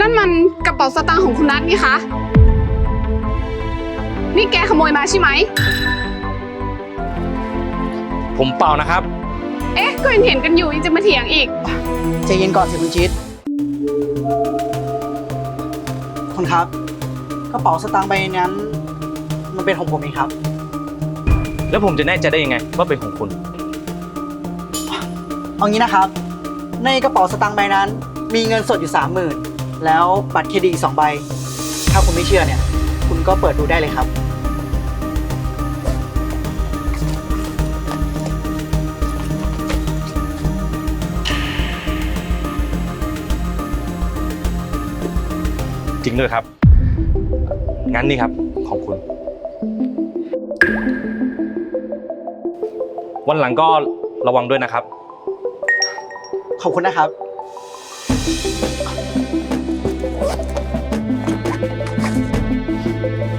นั่นมันกระเป๋าสตางค์ของคุณนัทนี่คะ นี่แกขโมยมาใช่ไหม ผมเปล่านะครับ เอ๊ะ ก็เห็นเห็นๆกันอยู่ยังจะมาเถียงอีก ใจเย็นก่อนสิคุณชิดคุณครับ กระเป๋าสตางค์ใบนั้น มันเป็นของผมเองครับ แล้วผมจะแน่ใจได้ยังไง ว่าเป็นของคุณ เอางี้นะครับ ในกระเป๋าสตางค์ใบนั้น มีเงินสดอยู่สามหมื่นแล้วบัตรเครดิตอีกสองใบ ถ้าคุณไม่เชื่อเนี่ย คุณก็เปิดดูได้เลยครับ จริงด้วยครับ งั้นนี่ครับของคุณ วันหลังก็ระวังด้วยนะครับ ขอบคุณนะครับ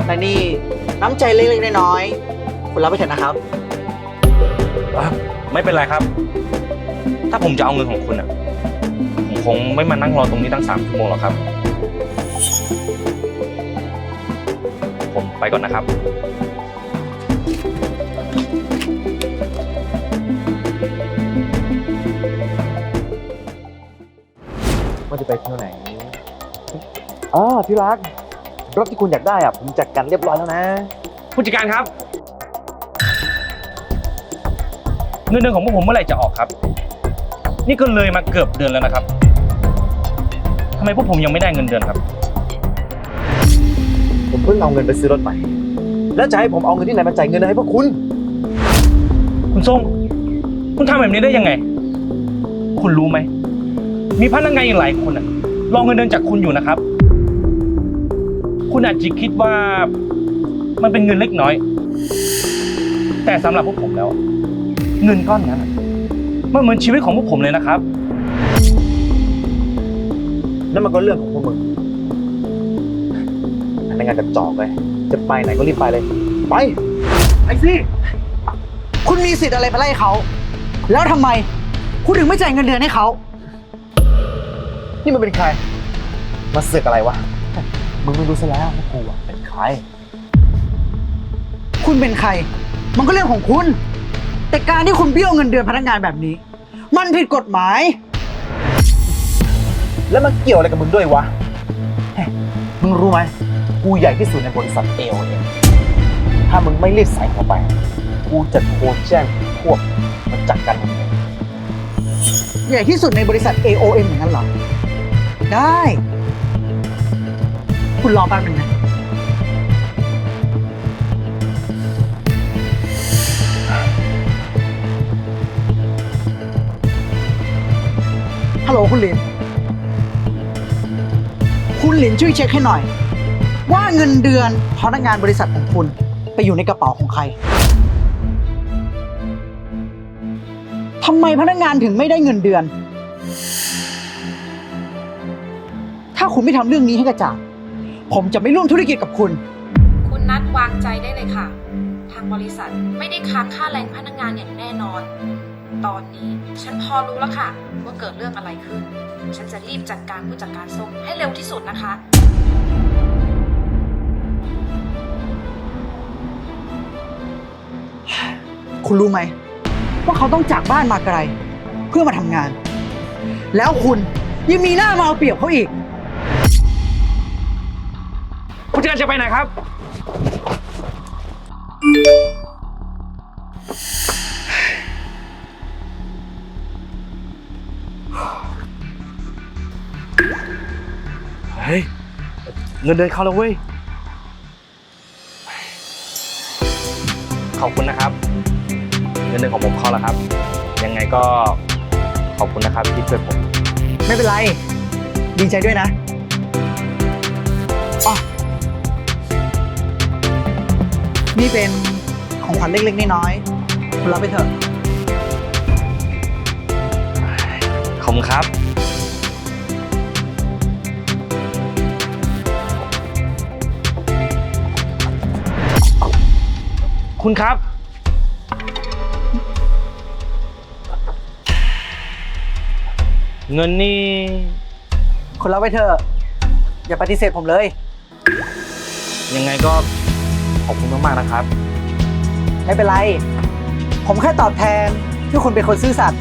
และนี่น้ำใจเล็กๆน้อยๆคุณรับไปเถอะนะครับไม่เป็นไรครับ ถ้าผมจะเอาเงินของคุณอะ ผมคงไม่มานั่งรอตรงนี้ตั้งสามชั่วโมงหรอกครับ ผมไปก่อนนะครับ ว่าจะไปเที่ยวไหนอ๋อที่รักรถที่คุณอยากได้อะผมจัดการเรียบร้อยแล้วนะ ผู้จัดการครับ เงินเดือนของพวกผมเมื่อไหร่จะออกครับ นี่ก็เลยมาเกือบเดือนแล้วนะครับทำไมพวกผมยังไม่ได้เงินเดือนครับ ผมเพิ่งเอาเงินไปซื้อรถใหม่ แล้วจะให้ผมเอาเงินที่ไหนมาจ่ายเงินให้พวกคุณ คุณทรงคุณทำแบบนี้ได้ยังไง คุณรู้ไหม มีพนักงานอีกหลายคนอะรอเงินเดือนจากคุณอยู่นะครับ คุณอาจจะคิดว่ามันเป็นเงินเล็กน้อย แต่สำหรับพวกผมแล้ว เงินก้อนนั้นอะมันเหมือนชีวิตของพวกผมเลยนะครับ นั่นมันก็เรื่องของพวกมึงพนักงานกระจอกเลย จะไปไหนก็รีบไปเลย ไปไปสิคุณมีสิทธิ์อะไรมาไล่เขา แล้วทำไม คุณถึงไม่จ่ายเงินเดือนให้เขา นี่มันเป็นใคร มาเสือกอะไรวะ มึงไม่รู้ซะแล้วว่ากูอะเป็นใคร คุณเป็นใคร มันก็เรื่องของคุณ แต่การที่คุณเบี้ยวเงินเดือนพนักงานแบบนี้ มันผิดกฎหมาย แล้วมันเกี่ยวอะไรกับมึงด้วยวะเฮ้ยมึงรู้ไหม กูใหญ่ที่สุดในบริษัทเอ o เถ้ามึงไม่รีบใส่เข้าไป กูจะโทรแจ้งพวกมาจัดการมึงเลยใหญ่ที่สุดในบริษัท AOM อย่างนั้นเหรอ ได้ คุณรอแป๊บหนึงนะ ฮัลโหลคุณหลิน คุณหลินช่วยเช็คให้หน่อย ว่าเงินเดือนพนักงานบริษัทของคุณไปอยู่ในกระเป๋าของใคร ทำไมพนักงานถึงไม่ได้เงินเดือน ถ้าคุณไม่ทำเรื่องนี้ให้กระจ่างผมจะไม่ร่วมธุรกิจกับคุณ คุณนัดวางใจได้เลยค่ะ ทางบริษัทไม่ได้ค้างค่าแรงพนักงานอย่างแน่นอน ตอนนี้ฉันพอรู้แล้วค่ะ ว่าเกิดเรื่องอะไรขึ้น ฉันจะรีบจัดการผู้จัดการส่งให้เร็วที่สุดนะคะ คุณรู้ไหม ว่าเขาต้องจากบ้านมาไกล เพื่อมาทำงาน แล้วคุณยังมีหน้ามาเอาเปรียบเขาอีก ผู้จัดการจะไปไหนครับ เฮ้ย เงินเดือนเข้าแล้วเว้ย ขอบคุณนะครับ เงินเดือนของผมเข้าแล้วครับ ยังไงก็ขอบคุณนะครับที่ช่วยผม ไม่เป็นไร ดีใจด้วยนะอ๋อ นี่เป็นของขวัญเล็กๆน้อยๆคุณรับไปเถอะ ขอบคุณครับ คุณครับ เงินนี่ คุณรับไว้เถอะ อย่าปฏิเสธผมเลย ยังไงก็ข อบคุณมากๆนะครับ ไม่เป็นไร ผมแค่ตอบแทนที่คุณเป็นคนซื่อสัตย์